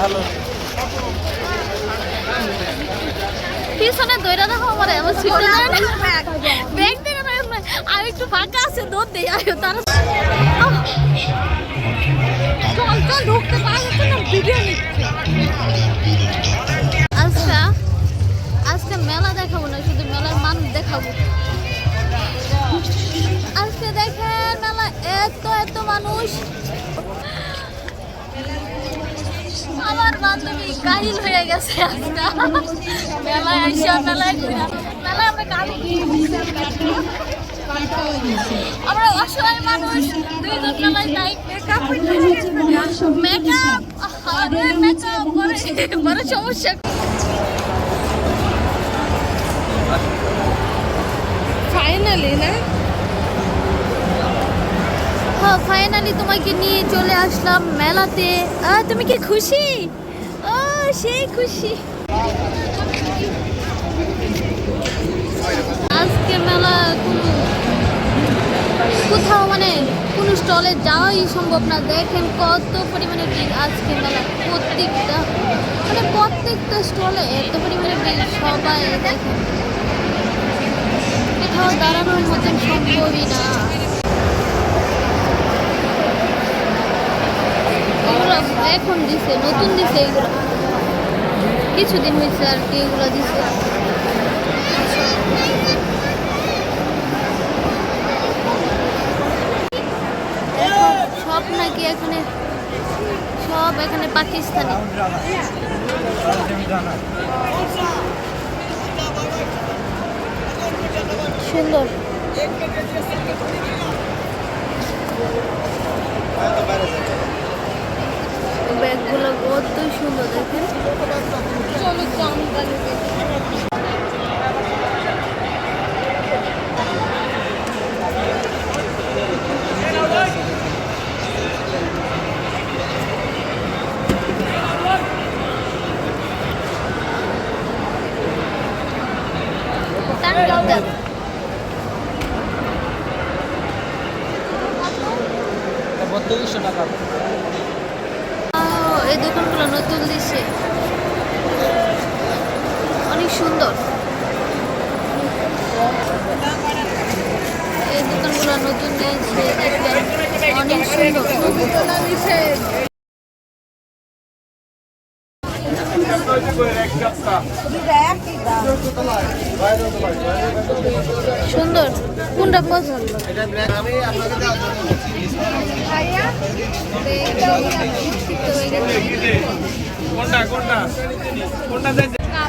ভালো পিছনে দইরা দেখো আমার ব্যাগ থেকে আর একটু ফাঁকা আছে দৌড় দেই আর তারা চল ঢুকতে পারছে না ভিডিও নিচ্ছে। আজকে আজকে মেলা দেখাবো না শুধু মেলার মানুষ দেখাবো। আজকে দেখেন মেলা এত এত মানুষ। আমার বান্ধবী কাহিল হয়ে গেছে মেলায় আইসা, মেলায় মেলায় আমরা কাহিল আমরা অসহায় মানুষ, দুইজন মেলায় যাই। মেকআপ মেকআপ ফাইনালি না? ফাইনালি তোমাকে নিয়ে চলে আসলাম মেলাতে। তুমি কি খুশি? ও, সেই খুশি। আজকে মেলা কোথাও মানে কোনো স্টলে যাওয়াই সম্ভব না। দেখেন কত পরিমাণে ভিড় আজকে মেলা প্রত্যেকটা মানে প্রত্যেকটা স্টলে এত পরিমাণে ভিড়, সবাই দেখেন। কোথাও দাঁড়ানোর মতন সম্ভবই না। এগুলো এখন দিছে, নতুন দিছে এগুলো। কিছুদিন হয়েছে আর কি এগুলো দিছে। সব নাকি এখানে, সব এখানে পাকিস্তানি। সুন্দর। ব্যাগগুলো কতই সুন্দর দেখেন। বত্রিশশো টাকা। এই দোকানগুলো নতুন দিছে। অনেক সুন্দর। এই দোকানগুলো নতুন দিয়েছে অনেক সুন্দর। সুন্দর। কোনটা পছন্দ?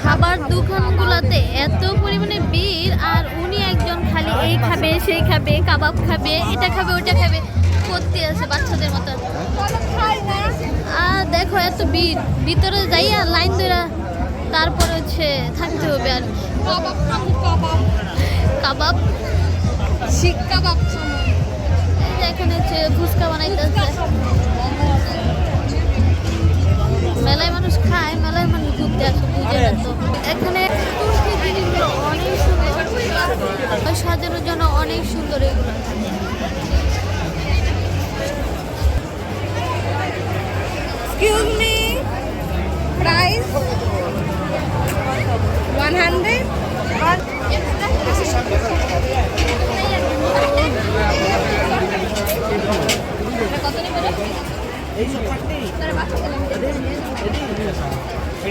খাবার দোকানগুলোতে এত পরিমাণে ভিড়, আর উনি একজন খালি এই খাবে, সেই খাবে, কাবাব খাবে, এটা খাবে ওটা খাবে, করতে আছে বাচ্চাদের মতো। আর দেখো এত ভিড়, ভিতরে যাইয়া লাইন ধরা তারপর হচ্ছে থাকতে হবে আর। কাবাব, শিক কাবাব এখানে হচ্ছে ফুচকা বানাইতেছে। মেলায় মানুষ খায়, মেলায় মানুষ ঘুরতে আসে বুঝে এখানে অনেক সুন্দর সাজানোর জন্য অনেক সুন্দর এগুলো Excuse me.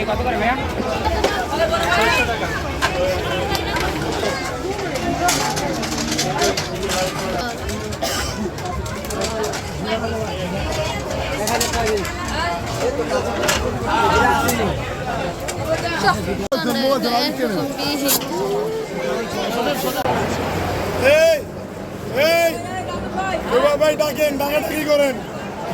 কত করে ভাইয়া এই এই ভাই ডাকেন ডাকাডাকি করেন?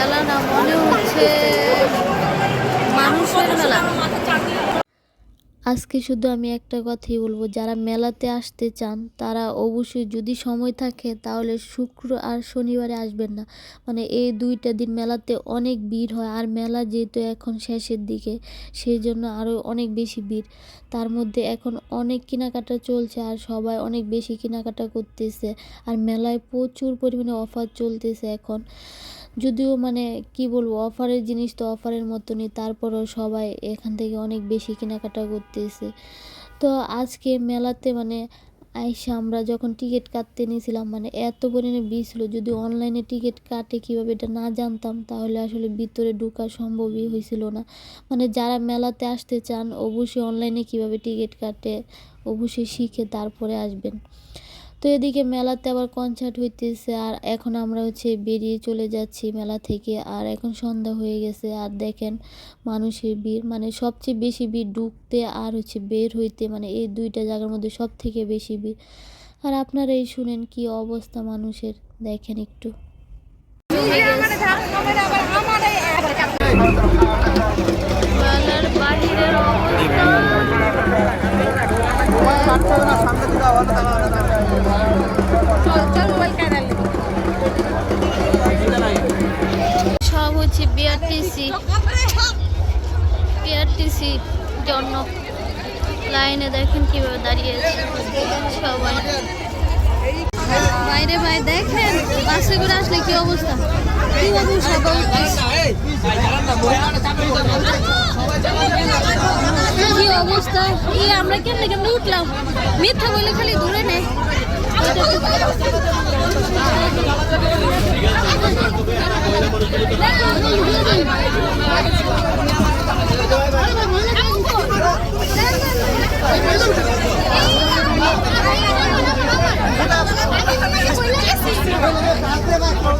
মেলা না, মনে হচ্ছে বৈশাখী মেলা। আজকে শুধু আমি একটা কথাই বলব, যারা মেলাতে আসতে চান, তারা অবশ্যই যদি সময় থাকে, তাহলে শুক্র আর শনিবারে আসবেন না। মানে এই দুইটা দিন মেলাতে অনেক ভিড় হয়, আর মেলা যেহেতু এখন শেষের দিকে সেই জন্য আরও অনেক বেশি ভিড়। তার মধ্যে এখন অনেক কেনাকাটা চলছে, আর সবাই অনেক বেশি কেনাকাটা করতেছে, আর মেলায় প্রচুর পরিমাণে অফার চলতেছে এখন। যদিও মানে কি বলব, অফারের জিনিস তো অফারের মতনই, তারপরও সবাই এখান থেকে অনেক বেশি কেনাকাটা করতেছে। তো আজকে মেলাতে মানে আইসা আমরা যখন টিকিট কাটতে নিয়েছিলাম মানে এত পরিমাণে ভিড় ছিল, যদি অনলাইনে টিকিট কাটে কীভাবে এটা না জানতাম, তাহলে আসলে ভিতরে ঢোকা সম্ভবই হয়েছিল না। মানে যারা মেলাতে আসতে চান, অবশ্যই অনলাইনে কীভাবে টিকিট কাটে, অবশ্যই শিখে তারপরে আসবেন। তো এদিকে মেলাতে আবার কনসার্ট হইতেছে আর এখন আমরা হচ্ছে বেরিয়ে চলে যাচ্ছি মেলা থেকে। আর এখন সন্ধ্যা হয়ে গেছে আর দেখেন মানুষের ভিড় মানে সবচেয়ে বেশি ভিড় ঢুকতে আর হচ্ছে বের হইতে মানে এই দুইটা জায়গার মধ্যে সব থেকে বেশি ভিড়। আর আপনারা এই শুনেন কি অবস্থা মানুষের দেখেন একটু। বাহিরের অবস্থা। সব হচ্ছে বিআরটিসি। বিআরটিসি জন্য লাইনে দেখেন কীভাবে দাঁড়িয়ে আছে সবাই। বাইরে ভাই দেখেন, বাসে করে আসলে কি অবস্থা? সবাই উঠতেছে? কি অবস্থা? আমরা কেমনে কেমনে উঠলাম? মিথ্যা বলে খালি দূরে নে কি অবস্থা আরে বাবু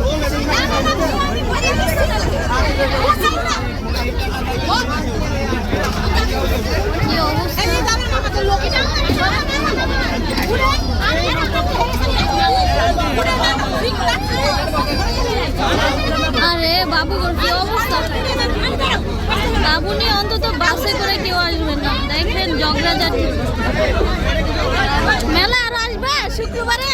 শ্রাবণী অন্তত বাসে করে কেউ আসবে না। দেখবেন জগড়া যাচ্ছে মেলা আর আসবে শুক্রবারে?